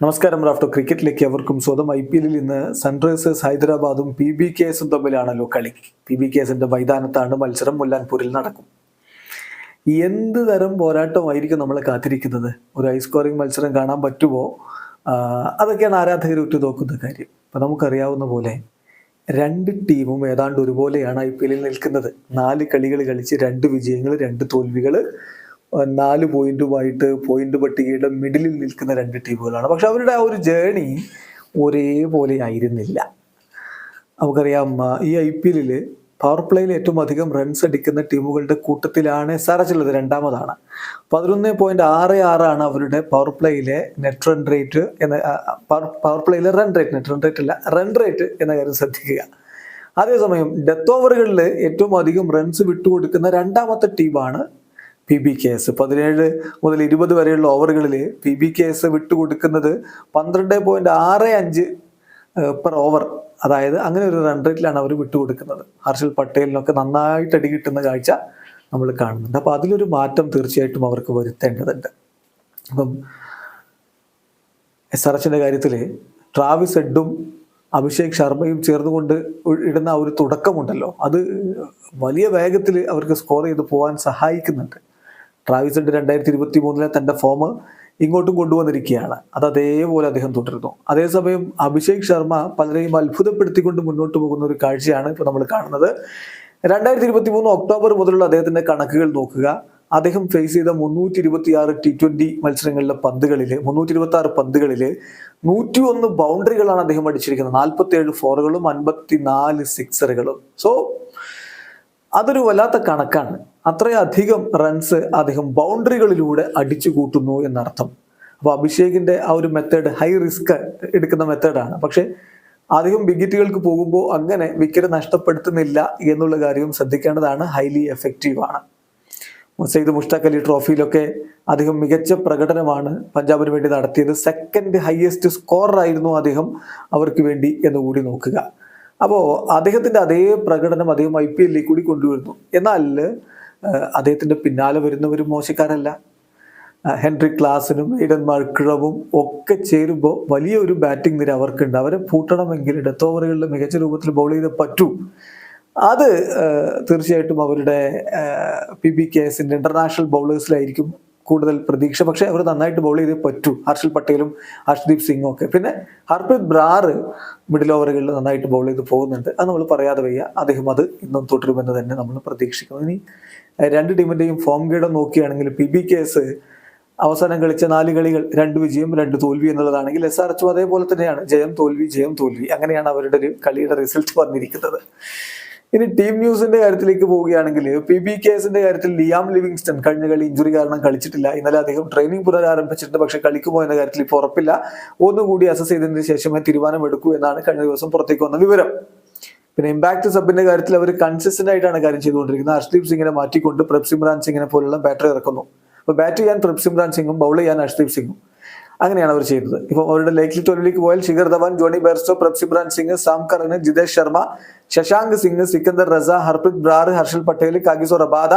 നമസ്കാരം റാഫ്റ്റോ ക്രിക്കറ്റിലേക്ക് അവർക്കും സ്വന്തം ഐ പി എല്ലിൽ ഇന്ന് സൺറൈസേഴ്സ് ഹൈദരാബാദും പി ബി കെ എസും തമ്മിലാണല്ലോ കളി പി ബി കെ എസിന്റെ മൈതാനത്താണ് മത്സരം മുല്ലാൻപൂരിൽ നടക്കും. എന്ത് തരം പോരാട്ടമായിരിക്കും നമ്മൾ കാത്തിരിക്കുന്നത്? ഒരു ഹൈ സ്കോറിംഗ് മത്സരം കാണാൻ പറ്റുമോ? അതൊക്കെയാണ് ആരാധകർ ഉറ്റു നോക്കുന്ന കാര്യം. അപ്പം നമുക്കറിയാവുന്ന പോലെ രണ്ട് ടീമും ഏതാണ്ട് ഒരുപോലെയാണ് ഐ പി എല്ലിൽ നിൽക്കുന്നത്. നാല് കളികൾ കളിച്ച് രണ്ട് വിജയങ്ങൾ രണ്ട് തോൽവികൾ നാല് പോയിന്റുമായിട്ട് പോയിന്റ് പട്ടികയുടെ മിഡിലിൽ നിൽക്കുന്ന രണ്ട് ടീമുകളാണ്. പക്ഷെ അവരുടെ ആ ഒരു ജേണി ഒരേപോലെ ആയിരുന്നില്ല. നമുക്കറിയാം ഈ ഐ പി എല്ലിൽ പവർ പ്ലേയിൽ ഏറ്റവും അധികം റൺസ് അടിക്കുന്ന ടീമുകളുടെ കൂട്ടത്തിലാണ് എസ് ഉള്ളത് രണ്ടാമതാണ്. പതിനൊന്ന് പോയിന്റ് ആറ് ആറാണ് അവരുടെ പവർ പ്ലേയിലെ നെറ്റ് റൺ റേറ്റ് എന്ന power പ്ലേയിലെ run rate net run rate അല്ല റൺ റേറ്റ് എന്ന കാര്യം ശ്രദ്ധിക്കുക. അതേസമയം ഡെത്ത് ഓവറുകളിൽ ഏറ്റവും അധികം റൺസ് വിട്ടുകൊടുക്കുന്ന രണ്ടാമത്തെ ടീമാണ് പി ബി കെ എസ് പതിനേഴ് മുതൽ ഇരുപത് വരെയുള്ള ഓവറുകളിൽ പി ബി കെ എസ് വിട്ടുകൊടുക്കുന്നത് പന്ത്രണ്ട് പോയിന്റ് ആറ് അഞ്ച് പെർ ഓവർ അതായത് അങ്ങനെ ഒരു റൺ റേറ്റിലാണ് അവർ വിട്ടുകൊടുക്കുന്നത്. ഹർഷൽ പട്ടേലിനൊക്കെ നന്നായിട്ട് അടി കിട്ടുന്ന കാഴ്ച നമ്മൾ കാണുന്നുണ്ട്. അപ്പോൾ അതിലൊരു മാറ്റം തീർച്ചയായിട്ടും അവർക്ക് വരുത്തേണ്ടതുണ്ട്. അപ്പം എസ് ആർ എച്ചിന്റെ കാര്യത്തിൽ ട്രാവിസ് എഡും അഭിഷേക് ശർമ്മയും ചേർന്നുകൊണ്ട് ഇടുന്ന ഒരു തുടക്കമുണ്ടല്ലോ. അത് വലിയ വേഗത്തിൽ അവർക്ക് സ്കോർ ചെയ്ത് പോകാൻ സഹായിക്കുന്നുണ്ട്. ട്രാവിസ് ഹെഡ് രണ്ടായിരത്തി ഇരുപത്തി മൂന്നിലെ തന്റെ ഫോം ഇങ്ങോട്ടും കൊണ്ടുവന്നിരിക്കുകയാണ്. അത് അതേപോലെ അദ്ദേഹം തുടരുന്നു. അതേസമയം അഭിഷേക് ശർമ്മ പലരെയും അത്ഭുതപ്പെടുത്തിക്കൊണ്ട് മുന്നോട്ട് പോകുന്ന ഒരു കാഴ്ചയാണ് ഇപ്പോൾ നമ്മൾ കാണുന്നത്. രണ്ടായിരത്തി ഇരുപത്തി മൂന്ന് ഒക്ടോബർ മുതലുള്ള അദ്ദേഹത്തിന്റെ കണക്കുകൾ നോക്കുക. അദ്ദേഹം ഫേസ് ചെയ്ത മുന്നൂറ്റി ഇരുപത്തി ആറ് ടി ട്വന്റി മത്സരങ്ങളിലെ പന്തുകളിൽ മുന്നൂറ്റി ഇരുപത്തി ആറ് പന്തുകളിൽ നൂറ്റി ഒന്ന് ബൗണ്ടറികളാണ് അദ്ദേഹം അടിച്ചിരിക്കുന്നത്. നാൽപ്പത്തി ഏഴ് ഫോറുകളും അൻപത്തി നാല് സിക്സറുകളും സോ അതൊരു വല്ലാത്ത കണക്കാണ്. അത്രയധികം റൺസ് അദ്ദേഹം ബൗണ്ടറികളിലൂടെ അടിച്ചു കൂട്ടുന്നു എന്നർത്ഥം. അപ്പോൾ അഭിഷേകിന്റെ ആ ഒരു മെത്തേഡ് ഹൈ റിസ്ക് എടുക്കുന്ന മെത്തേഡാണ് പക്ഷെ അധികം വിക്കറ്റുകൾക്ക് പോകുമ്പോൾ അങ്ങനെ വിക്കറ്റ് നഷ്ടപ്പെടുത്തുന്നില്ല എന്നുള്ള കാര്യവും ശ്രദ്ധിക്കേണ്ടതാണ്. ഹൈലി എഫക്റ്റീവ് ആണ്. സെയ്ദ് മുഷ്താഖ് അലി ട്രോഫിയിലൊക്കെ അദ്ദേഹം മികച്ച പ്രകടനമാണ് പഞ്ചാബിന് വേണ്ടി നടത്തിയത്. സെക്കൻഡ് ഹയസ്റ്റ് സ്കോറർ ആയിരുന്നു അദ്ദേഹം അവർക്ക് വേണ്ടി എന്ന് കൂടി നോക്കുക. അപ്പോൾ അദ്ദേഹത്തിന്റെ അതേ പ്രകടനം അദ്ദേഹം ഐ പി എല്ലിൽ കൂടി കൊണ്ടുവരുന്നു. എന്നാൽ ഏഹ്, അദ്ദേഹത്തിന്റെ പിന്നാലെ വരുന്നവരും മോശക്കാരല്ല. ഹെൻറി ക്ലാസിനും ഈഡൻ മഴക്കിഴവും ഒക്കെ ചേരുമ്പോൾ വലിയൊരു ബാറ്റിംഗ് നിര അവർക്കുണ്ട്. അവരെ പൂട്ടണമെങ്കിൽ ഡെത്ത് ഓവറുകളിൽ മികച്ച രൂപത്തിൽ ബൗൾ ചെയ്ത് പറ്റൂ. അത് തീർച്ചയായിട്ടും അവരുടെ പി ബി കെ എസിന്റെ ഇന്റർനാഷണൽ ബൗളേഴ്സിലായിരിക്കും കൂടുതൽ പ്രതീക്ഷ. പക്ഷേ അവർ നന്നായിട്ട് ബോൾ ചെയ്തേ പറ്റൂ. ഹർഷൽ പട്ടേലും ഹർഷ്ദീപ് സിംഗും ഒക്കെ. പിന്നെ ഹർപ്രീത് ബ്രാറ് മിഡിൽ ഓവറുകളിൽ നന്നായിട്ട് ബോൾ ചെയ്ത് പോകുന്നുണ്ട്. അത് നമ്മൾ പറയാതെ വയ്യ. അദ്ദേഹം അത് ഇന്നും തുടരുമെന്ന് തന്നെ നമ്മൾ പ്രതീക്ഷിക്കുന്നു. ഇനി രണ്ട് ടീമിന്റെയും ഫോം ഗീഡം നോക്കുകയാണെങ്കിൽ പി ബി കെ എസ് അവസാനം കളിച്ച നാല് കളികൾ രണ്ട് വിജയം രണ്ട് തോൽവി എന്നുള്ളതാണെങ്കിൽ എസ് ആർ എച്ചും അതേപോലെ തന്നെയാണ്. ജയം തോൽവി ജയം തോൽവി. അങ്ങനെയാണ് അവരുടെ ഒരു കളിയുടെ റിസൾട്ട് വന്നിരിക്കുന്നത്. ഇനി ടീം ന്യൂസിന്റെ കാര്യത്തിലേക്ക് പോവുകയാണെങ്കിൽ പി ബി കേസിന്റെ കാര്യത്തിൽ ലിയാം ലിവിങ്സ്റ്റൺ കഴിഞ്ഞ കളി ഇഞ്ചുറി കാരണം കളിച്ചിട്ടില്ല. ഇന്നലെ അദ്ദേഹം ട്രെയിനിങ് പുനരാരംഭിച്ചിട്ടുണ്ട് പക്ഷെ കളിക്കുമോ എന്ന കാര്യത്തിൽ ഇപ്പോൾ ഉറപ്പില്ല. ഒന്നുകൂടി അസസ് ചെയ്തതിന് ശേഷമേ തീരുമാനമെടുക്കൂ എന്നാണ് കഴിഞ്ഞ ദിവസം പുറത്തേക്ക് വന്ന വിവരം. പിന്നെ ഇമ്പാക്ട് സബിന്റെ കാര്യത്തിൽ അവർ കൺസിസ്റ്റന്റ് ആയിട്ടാണ് കാര്യം ചെയ്തുകൊണ്ടിരിക്കുന്നത്. ഹർഷ്ദീപ് സിംഗിനെ മാറ്റിക്കൊണ്ട് പ്രഭ് സിമ്രാൻ സിംഗിനെ പോലുള്ള ബാറ്ററി ഇറക്കുന്നു. അപ്പൊ ബാറ്റ് ചെയ്യാൻ പ്രഭ് സിമ്രാൻ സിംഗും ബൗൾ ചെയ്യാൻ ഹർഷ്ദീപ് സിംഗും. അങ്ങനെയാണ് അവർ ചെയ്യുന്നത് ഇപ്പോൾ അവരുടെ ലേഖ്ലി ട്വൽവിലേക്ക് പോയാൽ Shikhar Dhawan Jonny Bairstow Prabhsimran Singh Sam കറിന് Jitesh Sharma Shashank Singh Sikandar Raza Harpreet Brar Harshal Patel Kagiso Rabada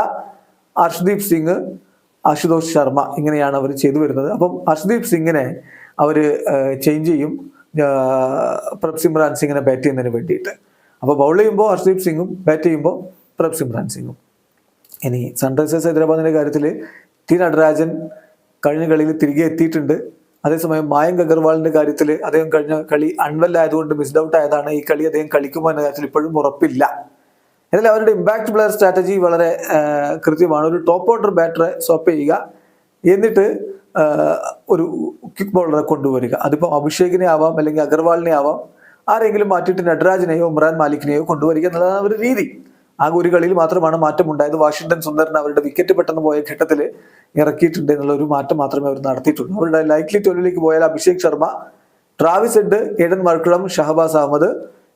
Arshdeep Singh Ashutosh Sharma ഇങ്ങനെയാണ് അവർ ചെയ്തു വരുന്നത്. അപ്പം അർഷ്ദീപ് സിംഗിനെ അവർ ചേഞ്ച് ചെയ്യും ആഹ് സിംഗിനെ ബാറ്റ് ചെയ്യുന്നതിന് വേണ്ടിയിട്ട്. അപ്പോൾ ബൗൾ ചെയ്യുമ്പോൾ ഹർഷ്ദീപ് സിംഗും ബാറ്റ് ചെയ്യുമ്പോൾ പ്രത്സിമ്രാൻ സിംഗും. ഇനി സൺറൈസേഴ്സ് ഹൈദരാബാദിന്റെ കാര്യത്തിൽ ടി നടരാജൻ കഴിഞ്ഞ കളിയിൽ തിരികെ എത്തിയിട്ടുണ്ട്. അതേസമയം മായങ്ക് അഗർവാളിന്റെ കാര്യത്തിൽ അദ്ദേഹം കഴിഞ്ഞ കളി അൺവെൽ ആയതുകൊണ്ട് മിസ്ഡ് ഔട്ട് ആയതാണ്. ഈ കളി അദ്ദേഹം കളിക്കുമോ എന്ന കാര്യത്തിൽ ഇപ്പോഴും ഉറപ്പില്ല. എന്നാൽ അവരുടെ ഇമ്പാക്ട് പ്ലെയർ സ്ട്രാറ്റജി വളരെ കൃത്യമാണ്. ഒരു ടോപ്പ് ഓർഡർ ബാറ്ററെ സ്വപ്പ് ചെയ്യുക. എന്നിട്ട് ഒരു ക്വിക്ക് ബോളറെ കൊണ്ടുവരിക. അതിപ്പോൾ അഭിഷേകിനെ ആവാം അല്ലെങ്കിൽ അഗർവാളിനെ ആവാം. ആരെങ്കിലും മാറ്റിയിട്ട് നട്രാജിനെയോ ഉമ്രാൻ മാലിക്കിനെയോ കൊണ്ടുവരിക എന്നുള്ളതാണ് ഒരു രീതി. ആ ഒരു കളിയിൽ മാത്രമാണ് മാറ്റം ഉണ്ടായത്. വാഷിംഗ്ടൺ സുന്ദറിന് അവരുടെ വിക്കറ്റ് പെട്ടെന്ന് പോയ ഘട്ടത്തിൽ ഇറക്കിയിട്ടുണ്ട് എന്നുള്ള ഒരു മാറ്റം മാത്രമേ അവർ നടത്തിയിട്ടുള്ളൂ. അവരുടെ ലൈക്ലി ട്വൽവിലേക്ക് പോയാൽ Abhishek Sharma Travis Head Aiden Markram Shahbaz Ahmed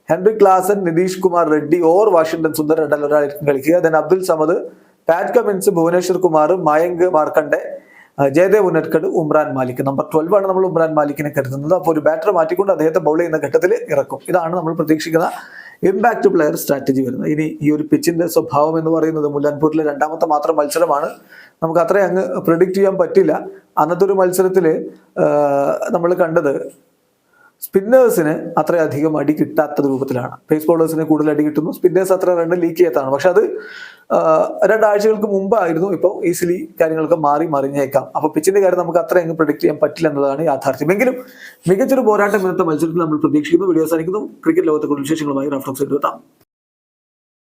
Heinrich Klaasen Nitish Kumar Reddy or Washington Sundar രണ്ടാൽ ഒരാളായിരിക്കും കളിക്കുക. Then Abdul Samad Pat Cummins Bhuvneshwar Kumar Mayank Markande Jaydev Unadkat Umran Malik. Number twelve ആണ് നമ്മൾ ഉമ്രാൻ മാലിക്കിനെ കരുതുന്നത്. അപ്പോൾ ഒരു batter മാറ്റിക്കൊണ്ട് അദ്ദേഹത്തെ bowl ചെയ്യുന്ന ഘട്ടത്തിൽ ഇറക്കും. ഇതാണ് നമ്മൾ പ്രതീക്ഷിക്കുന്ന ഇമ്പാക്ട് പ്ലെയർ സ്ട്രാറ്റജി വരുന്നത്. ഇനി ഈ ഒരു പിച്ചിന്റെ സ്വഭാവം എന്ന് പറയുന്നത് മുല്ലാൻപൂരിലെ രണ്ടാമത്തെ മാത്രം മത്സരമാണ്. നമുക്ക് അത്രയും അങ്ങ് പ്രിഡിക്റ്റ് ചെയ്യാൻ പറ്റില്ല. അന്നത്തെ ഒരു മത്സരത്തിൽ നമ്മൾ കണ്ടത് സ്പിന്നേഴ്സിന് അത്രയധികം അടി കിട്ടാത്ത രൂപത്തിലാണ്. പേസ് ബോളേഴ്സിന് കൂടുതൽ അടി കിട്ടുന്നു. സ്പിന്നേഴ്സ് അത്ര രണ്ട് ലീക്ക് ചെയ്യാത്തതാണ് പക്ഷെ അത് രണ്ടാഴ്ചകൾക്ക് മുമ്പായിരുന്നു ഇപ്പോൾ ഈസിലി കാര്യങ്ങളൊക്കെ മാറി മറിഞ്ഞേക്കാം. അപ്പൊ പിച്ചിന്റെ കാര്യം നമുക്ക് അത്ര അങ്ങ് പ്രൊഡിക്ട് ചെയ്യാൻ പറ്റില്ല എന്നതാണ് യാഥാർത്ഥ്യം. എങ്കിലും മികച്ചൊരു പോരാട്ടം ഇന്നത്തെ മത്സരത്തിൽ നമ്മൾ പ്രതീക്ഷിക്കുന്നു. വീഡിയോ സാധിക്കുന്നു ക്രിക്കറ്റ് ലോകത്തെ കൂടുതൽ വിശേഷങ്ങളുമായി റഫറൻസ് എത്താം.